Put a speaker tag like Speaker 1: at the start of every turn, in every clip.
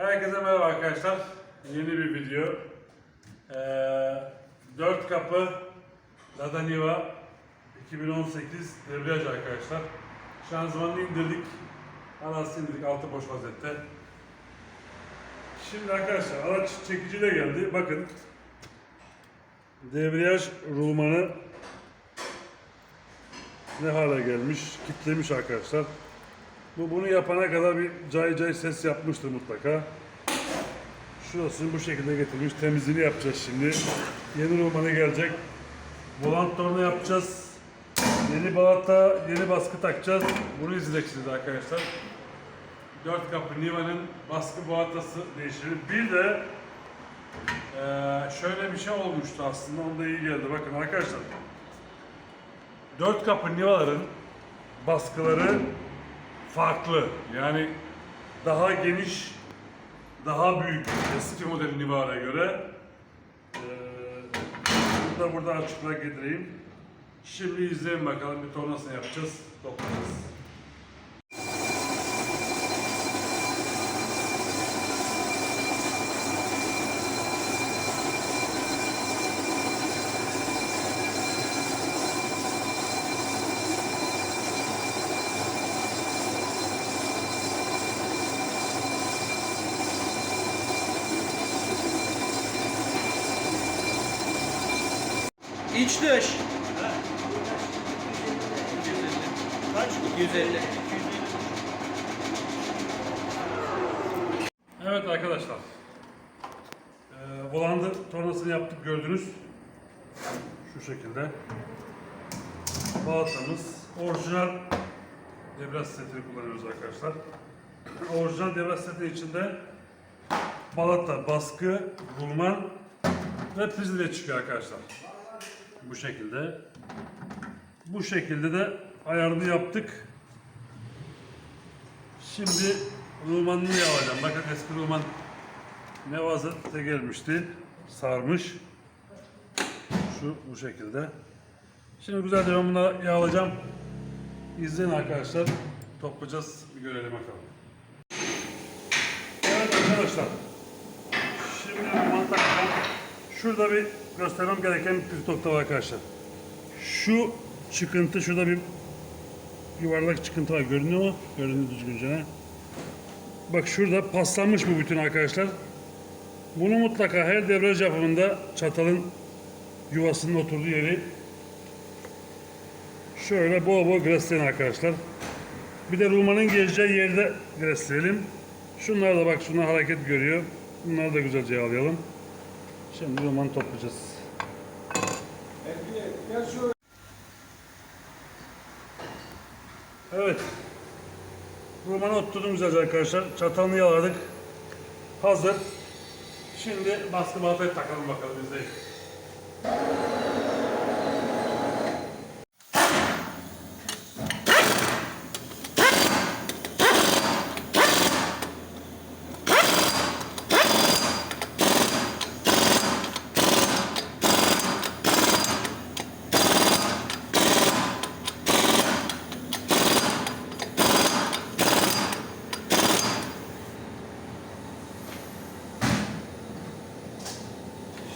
Speaker 1: Herkese merhaba arkadaşlar. Yeni bir video. Ee, 4 kapı Lada Niva 2018 debriyaj arkadaşlar. Şanzımanını indirdik. Anasını indirdik. Altı boş vaziyette. Şimdi arkadaşlar araç çekiciyle geldi. Bakın. Debriyaj rulmanı ne hale gelmiş? Kitlemiş arkadaşlar. Bu bunu yapana kadar bir cay cay ses yapmıştır mutlaka. Şurasını bu şekilde getirmiş. Temizliğini yapacağız şimdi. Yeni romanı gelecek. Volant torna yapacağız. Yeni balata, yeni baskı takacağız. Bunu izleyeceksiniz arkadaşlar. Dört kapı Niva'nın baskı balatası değiştirir. Bir de eee, şöyle bir şey olmuştu aslında. Onda iyi geldi. Bakın arkadaşlar. Dört kapı Niva'ların baskıları farklı. Yani daha geniş, daha büyük eski model Niva'ya göre. Ee, da burada açıklığa getireyim. Şimdi izleyin bakalım bir tornasını yapacağız, toplayacağız.
Speaker 2: İç dış. Kaç? 250.
Speaker 1: Evet arkadaşlar. Ee, volandı tornasını yaptık gördünüz. Şu şekilde. Balatamız. Orijinal debriyaj setini kullanıyoruz arkadaşlar. Orijinal debriyaj seti içinde balata, baskı, rulman ve prizle çıkıyor arkadaşlar. Bu şekilde. Bu şekilde de ayarını yaptık. Şimdi Rumanını yağlayacağım. Bakın eski Ruman ne vaziyette gelmişti. Sarmış. Şu bu şekilde. Şimdi güzelce ben bunu yağlayacağım. İzleyin arkadaşlar. Toplayacağız. Bir görelim bakalım. Evet arkadaşlar. Şimdi Ruman takacağım. Şurada bir göstermem gereken bir nokta var arkadaşlar. Şu çıkıntı şurada bir yuvarlak çıkıntı var. Görünüyor mu? Görünüyor düzgünce. ha? Bak şurada paslanmış bu bütün arkadaşlar. Bunu mutlaka her debriyaj yapımında çatalın yuvasının oturduğu yeri şöyle bol bol gresleyin arkadaşlar. Bir de rumanın geleceği yerde gresleyelim. Şunlar da bak şunlar hareket görüyor. Bunları da güzelce yağlayalım. Şimdi ruman toplayacağız. Evet. Romanı oturttum güzelce arkadaşlar. Çatalını yaladık. Hazır. Şimdi baskı baltayı takalım bakalım izleyin.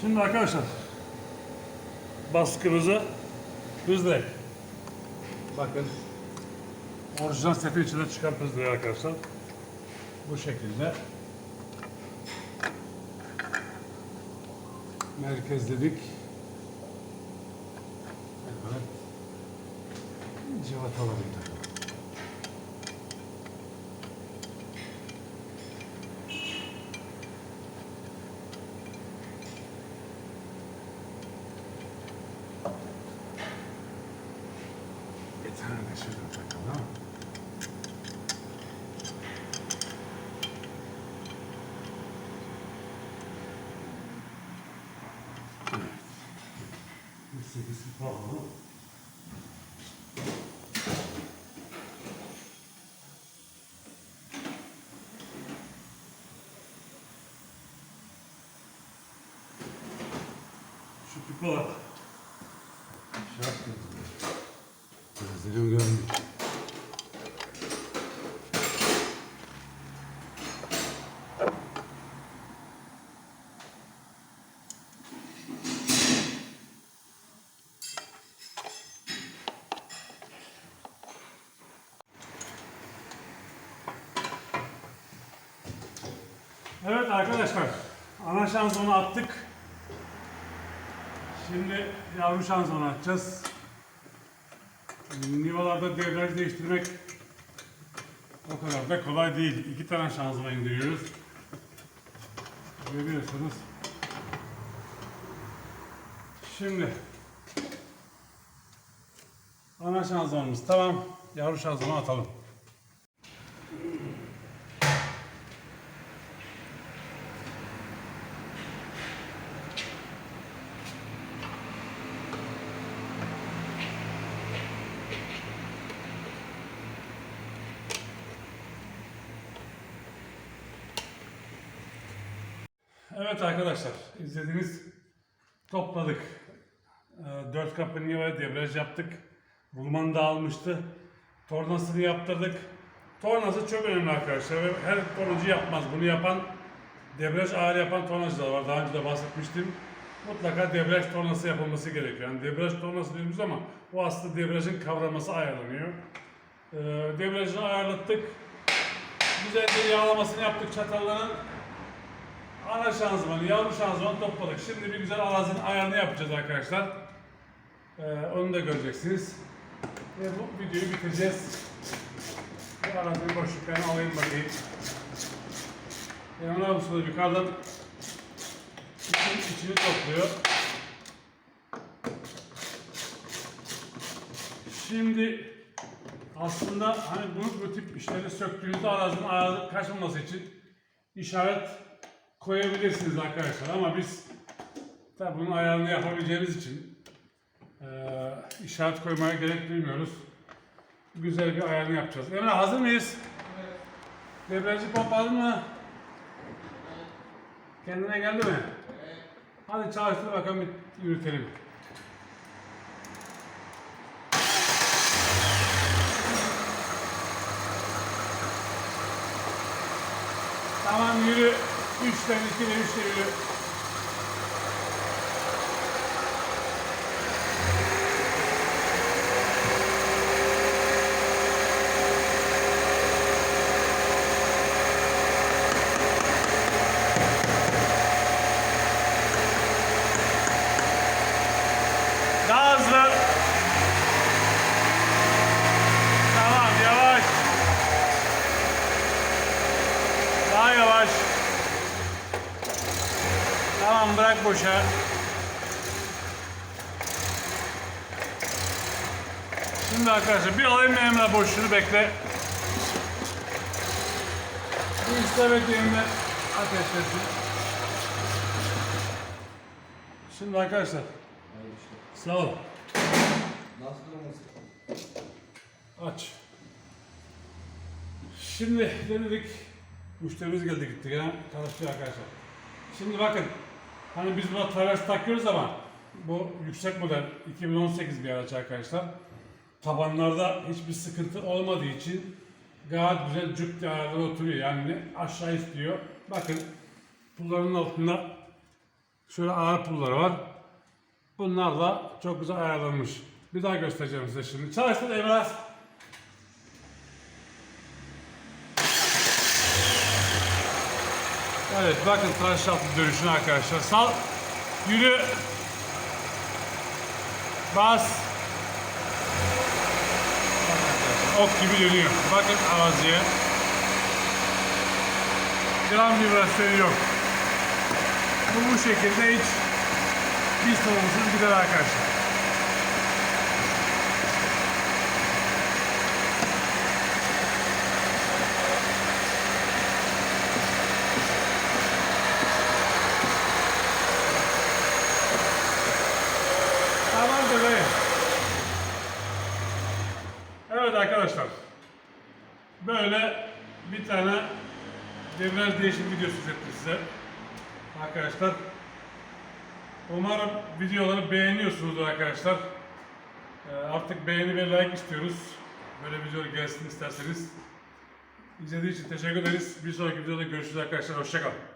Speaker 1: Şimdi arkadaşlar baskımızı hızlı. Bakın orijinal setin içinde çıkan hızlı arkadaşlar. Bu şekilde merkezledik. Evet. Civatalarıyla. Bir tane de şöyle takalım. Evet. Sekiz pahalı. Şu pipa Gidiyorum görmüyorum. Evet arkadaşlar, ana şanzonu attık. Şimdi yavru şanzonu atacağız. Nivalarda devraj değiştirmek o kadar da kolay değil. İki tane şanzıman indiriyoruz. Görüyorsunuz. Şimdi ana şanzımanımız tamam. Yavru şanzımanı atalım. Evet arkadaşlar, izlediğiniz topladık. Ee, Dört kapı niye debriyaj yaptık. Bulman dağılmıştı. Tornasını yaptırdık. Tornası çok önemli arkadaşlar. Her tornacı yapmaz. Bunu yapan, debriyaj ağır yapan tornacılar var. Daha önce de bahsetmiştim. Mutlaka debriyaj tornası yapılması gerekiyor. Yani debriyaj tornası diyoruz ama o aslında debriyajın kavraması ayarlanıyor. Ee, debriyajını ayarlattık. Güzelce yağlamasını yaptık çatalların. Ana şanzımanı, yavru şanzımanı topladık. Şimdi bir güzel arazinin ayarını yapacağız arkadaşlar. Ee, onu da göreceksiniz. Ve bu videoyu bitireceğiz. Bu arazinin boşluklarını alayım bakayım. Emre abi sonra yukarıdan için, içini topluyor. Şimdi aslında hani bu, bu tip işleri söktüğünüzde arazinin ayarı kaçmaması için işaret koyabilirsiniz arkadaşlar ama biz tabi bunun ayarını yapabileceğimiz için eee işaret koymaya gerek duymuyoruz. Güzel bir ayarını yapacağız. Emre hazır mıyız? Debriyajı pompaladın mı? Kendine geldi mi? Hadi çalıştır bakalım bir yürütelim. Tamam yürü. 3'ten 2 ve 3'te yürü. Daha hızlı. Tamam yavaş. Daha yavaş. Tamam bırak boşa. Şimdi arkadaşlar bir alayım Emre boşluğunu bekle. Bu isabet yerinde ateşlesin. Şimdi arkadaşlar sağ ol. Aç. Şimdi denedik. Müşterimiz geldi gitti ya. Çalışıyor arkadaşlar. Şimdi bakın. Hani biz buna travers takıyoruz ama bu yüksek model 2018 bir araç arkadaşlar. Tabanlarda hiçbir sıkıntı olmadığı için gayet güzel cuk diye oturuyor. Yani aşağı istiyor. Bakın pulların altında şöyle ağır pulları var. Bunlar da çok güzel ayarlanmış. Bir daha göstereceğim size şimdi. Çalıştır Emrah. Evet bakın tıraş altı dönüşünü arkadaşlar. Sal. Yürü. Bas. Ok gibi dönüyor. Bakın araziye. Gram vibrasyonu yok. Bu bu şekilde hiç bir sorunsuz gider arkadaşlar. Tamamdır dayı. Evet arkadaşlar. Böyle bir tane devraj değişim videosu çektim size. Arkadaşlar. Umarım videoları beğeniyorsunuzdur arkadaşlar. Ee, Artık beğeni ve like istiyoruz. Böyle videolar gelsin isterseniz. İzlediğiniz için teşekkür ederiz. Bir sonraki videoda görüşürüz arkadaşlar. Hoşçakalın.